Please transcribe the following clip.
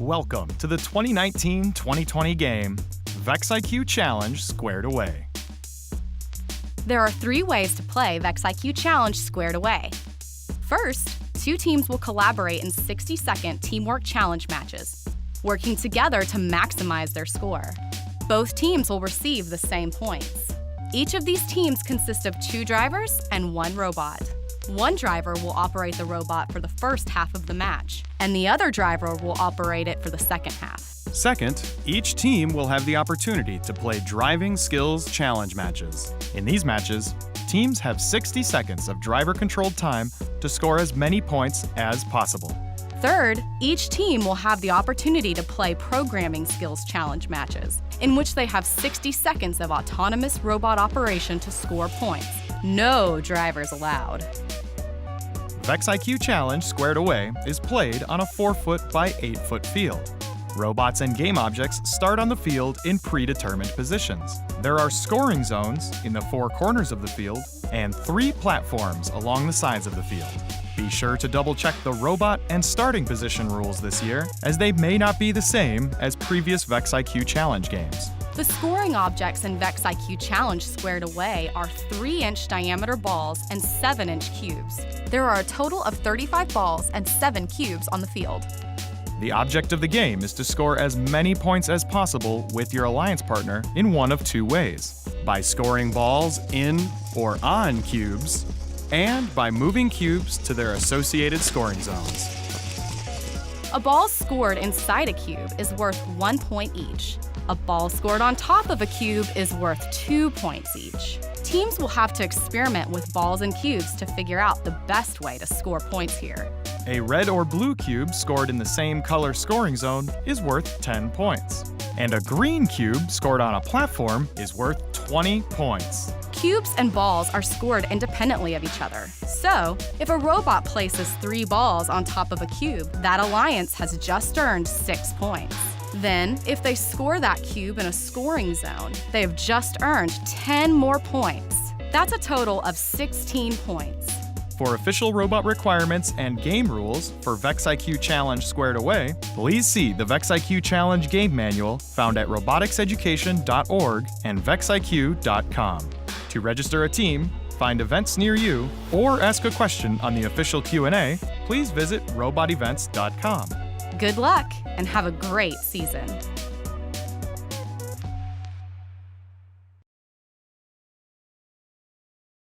Welcome to the 2019 2020 game, VexIQ Challenge Squared Away. There are three ways to play VexIQ Challenge Squared Away. First, two teams will collaborate in 60 second teamwork challenge matches, working together to maximize their score. Both teams will receive the same points. Each of these teams consists of two drivers and one robot. One driver will operate the robot for the first half of the match, and the other driver will operate it for the second half. Second, each team will have the opportunity to play driving skills challenge matches. In these matches, teams have 60 seconds of driver controlled time to score as many points as possible. Third, each team will have the opportunity to play programming skills challenge matches, in which they have 60 seconds of autonomous robot operation to score points. No drivers allowed. VexIQ Challenge Squared Away is played on a 4 foot by 8 foot field. Robots and game objects start on the field in predetermined positions. There are scoring zones in the four corners of the field and three platforms along the sides of the field. Be sure to double check the robot and starting position rules this year, as they may not be the same as previous VexIQ Challenge games. The scoring objects in VEX IQ Challenge Squared Away are 3 inch diameter balls and 7 inch cubes. There are a total of 35 balls and 7 cubes on the field. The object of the game is to score as many points as possible with your alliance partner in one of two ways by scoring balls in or on cubes, and by moving cubes to their associated scoring zones. A ball scored inside a cube is worth 1 point each. A ball scored on top of a cube is worth 2 points each. Teams will have to experiment with balls and cubes to figure out the best way to score points here. A red or blue cube scored in the same color scoring zone is worth 10 points. And a green cube scored on a platform is worth 20 points. Cubes and balls are scored independently of each other. So, if a robot places three balls on top of a cube, that alliance has just earned six points. Then, if they score that cube in a scoring zone, they have just earned 10 more points. That's a total of 16 points. For official robot requirements and game rules for VexIQ Challenge Squared Away, please see the VexIQ Challenge Game Manual found at roboticseducation.org and vexiq.com. To register a team, find events near you, or ask a question on the official Q&A, please visit robotevents.com. Good luck and have a great season.